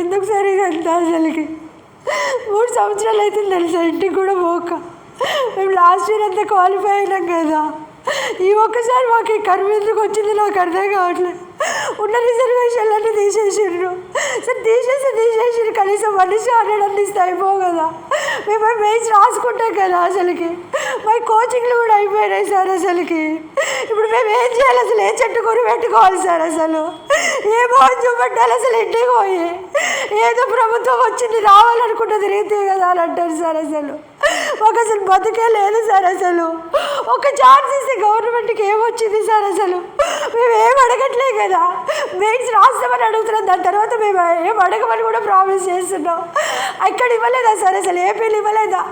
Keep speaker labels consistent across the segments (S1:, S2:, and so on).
S1: ఎందుకు సార్ ఇదంతా అసలుకి? మూడు సంవత్సరాలు అవుతుంది తెలుసా? ఇంటికి కూడా పోక. మేము లాస్ట్ ఇయర్ అంతా క్వాలిఫై అయినాం కదా. ఈ ఒక్కసారి మాకు ఈ కరువు ఎందుకు వచ్చింది నాకు అర్థం కావట్లేదు. ఉన్న రిజర్వేషన్లన్నీ తీసేసిండ్రు సార్ తీసేసి తీసేసిండ్రు కనీసం మనిషి హండ్రెడ్ ఇస్తే అయిపో కదా. మేము వేసి రాసుకుంటాం కదా అసలుకి. మా కోచింగ్లు కూడా అయిపోయినాయి సార్ అసలుకి. ఇప్పుడు మేము ఏం చేయాలి? అసలు ఏ చెట్టు కూర పెట్టుకోవాలి సార్ అసలు? ఏ భోజనం చూపెట్టాలి? అసలు ఇంటికి పోయి. ఏదో ప్రభుత్వం వచ్చింది రావాలనుకుంటే రీతి కదా అని అంటారు సార్ అసలు. మాకు అసలు బతుకే లేదు సార్ అసలు. ఒక ఛాన్స్ ఇస్తే గవర్నమెంట్కి ఏమొచ్చింది సార్ అసలు? మేమేం అడగట్లే కదా. మెయిన్స్ రాస్తామని అడుగుతున్నాం. దాని తర్వాత మేము ఏం అడగమని కూడా ప్రామిస్ చేస్తున్నాం. అక్కడ ఇవ్వలేదా సార్? అసలు ఏపీలు ఇవ్వలేదా?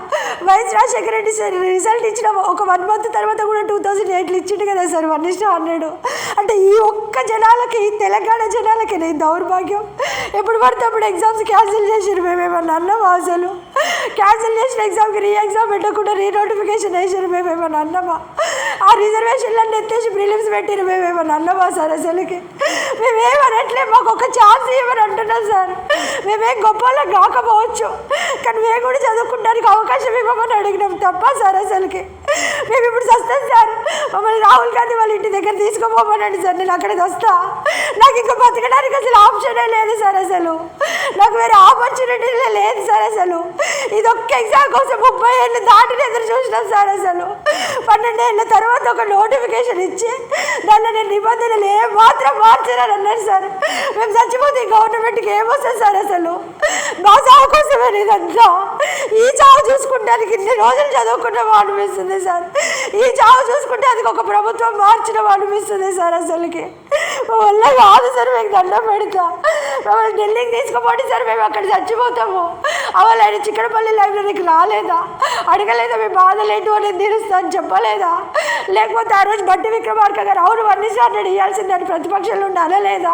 S1: YS Rajasekhara Reddy sir result ఇచ్చిన ఒక వన్ మంత్ తర్వాత కూడా టూ థౌజండ్ ఎయిట్లు ఇచ్చిండు కదా సార్ వన్ ఇష్టం హండ్రెడ్ అంటే ఈ ఒక్క జనాలకి ఈ తెలంగాణ జనాలకి నేను దౌర్భాగ్యం. ఎప్పుడు పడితే అప్పుడు ఎగ్జామ్స్ క్యాన్సిల్ చేసారు మేమేమన్నా ఏమన్నా అసలు? క్యాన్సిల్ చేసిన ఎగ్జామ్కి రీ ఎగ్జామ్ పెట్టకుండా రీ నోటిఫికేషన్ వేసారు మేమేమన్నా అన్నామా? ఆ రిజర్వేషన్లన్నీ ఎత్తేసి ప్రిలిమ్స్ పెట్టిరు మేమేమని అన్నమా సార్ అసలుకి. మేమేమనట్లే మాకు ఒక ఛాన్స్ ఇవ్వమని అంటున్నాం సార్. మేమేం గొప్పలో కాకపోవచ్చు. కానీ మేము కూడా చదువుకుంటానికి అవకాశం ఇవ్వమని అడిగినాం తప్ప సార్ అసలుకి. మేము ఇప్పుడు వస్తాం సార్. మమ్మల్ని రాహుల్ గాంధీ వాళ్ళ ఇంటి దగ్గర తీసుకోపోమనండి సార్ నేను అక్కడికి వస్తా. నాకు ఇంకా బతకడానికి అసలు ఆప్షనే లేదు సార్ అసలు. నాకు వేరే ఆపర్చునిటీ లేదు సార్ అసలు. ఇది ఒక్క ఎగ్జామ్ కోసం ముప్పై ఏళ్ళు దాటిని ఎదురు చూసినాం సార్ అసలు. పన్నెండు ఏళ్ళ తర్వాత ఒక నోటిఫికేషన్ ఇచ్చి దాన్ని నేను నిబంధనలు ఏ మాత్రం మార్చారని అన్నారు సార్. మేము చచ్చిపోతే గవర్నమెంట్కి ఏమొస్తుంది సార్ అసలు? మా చావు కోసమే ఇదంతా. ఈ చావు చూసుకుంటానికి ఇన్ని రోజులు చదువుకుంటాం అనిపిస్తుంది సార్. ఈ చావు చూసుకుంటే అది ఒక ప్రభుత్వం మార్చడం అనిపిస్తుంది సార్ అసలుకి. వల్ల కాదు సార్ మీకు దండం పెడతా. మమ్మల్ని ఢిల్లీకి తీసుకుపోండి సార్ మేము అక్కడ చచ్చిపోతాము. అవల్ ఆయన చిక్కడపల్లి లైబ్రరీకి రాలేదా? అడగలేదా మీ బాధలు ఏంటో నేను తీరుస్తా అని చెప్పలేదా? లేకపోతే ఆ రోజు బట్టి విక్రమార్క గారు అవును వన్నీ సార్ నేను ఇవ్వాల్సిందని ప్రతిపక్షంలో ఉండి అనలేదా?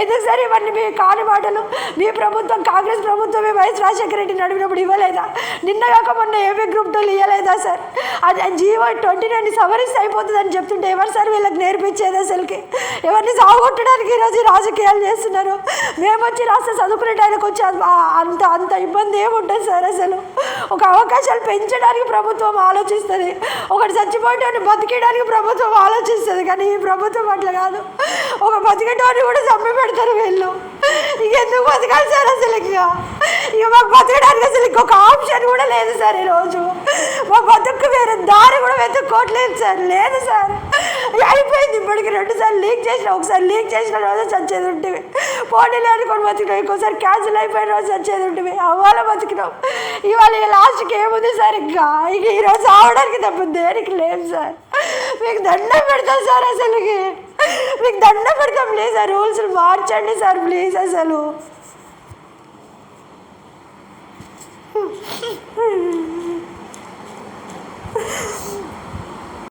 S1: ఎందుకు సరే ఇవన్నీ మీ కాని మాటలు? మీ ప్రభుత్వం కాంగ్రెస్ ప్రభుత్వం మీ వైఎస్ రాజశేఖర రెడ్డి నడిపినప్పుడు ఇవ్వలేదా? నిన్న కాక మొన్న ఏపీ గ్రూప్ టోలు ఇవ్వలేదా సార్? అది జీవో ట్వంటీ నైన్ సవరిస్ అయిపోతుందని చెప్తుంటే ఎవరు సార్ వీళ్ళకి నేర్పించేది అసలుకి? ఎవరిని సాగొట్టడానికి ఈరోజు రాజకీయాలు చేస్తున్నారు? మేము వచ్చి రాష్ట్ర చదువుకునే టైంకి వచ్చి అంత అంత ఇబ్బంది ఏముంటుంది సార్ అసలు? ఒక అవకాశాలు పెంచడానికి ప్రభుత్వం ఆలోచిస్తుంది. ఒకటి చచ్చిపోయేటోని బతికేయడానికి ప్రభుత్వం ఆలోచిస్తుంది కానీ ఈ ప్రభుత్వం అట్లా కాదు. ఒక బతికేటోని కూడా చంపి పెడతారు వీళ్ళు. ఎందుకు బతకాలి సార్ అసలు ఇంకా? ఇక మాకు బతకడానికి అసలు ఇంకొక ఆప్షన్ కూడా లేదు సార్ ఈరోజు. మా బతుకు వేరే దారి కొట్టలేదు సార్? లేదు సార్. అయిపోయింది. ఇప్పటికి రెండు సార్లు లీక్ చేసిన ఒకసారి లీక్ చేసిన రోజు చచ్చేది ఉంటుంది. పోటీలు అనుకొని బతికినాం. ఇంకోసారి క్యాన్సిల్ అయిపోయిన రోజు చచ్చేది ఉంటుంది. అవ్వాల బతికినాం. ఇవాళ ఇక లాస్ట్కి ఏముంది సార్? ఇంకా ఇక ఈరోజు ఆవడానికి తప్ప దేనికి లేదు సార్. మీకు దండం పెడతాం సార్ అసలుకి. మీకు దండం పెడతాం ప్లీజ్. సార్ రూల్స్ మార్చండి సార్ ప్లీజ్ అసలు.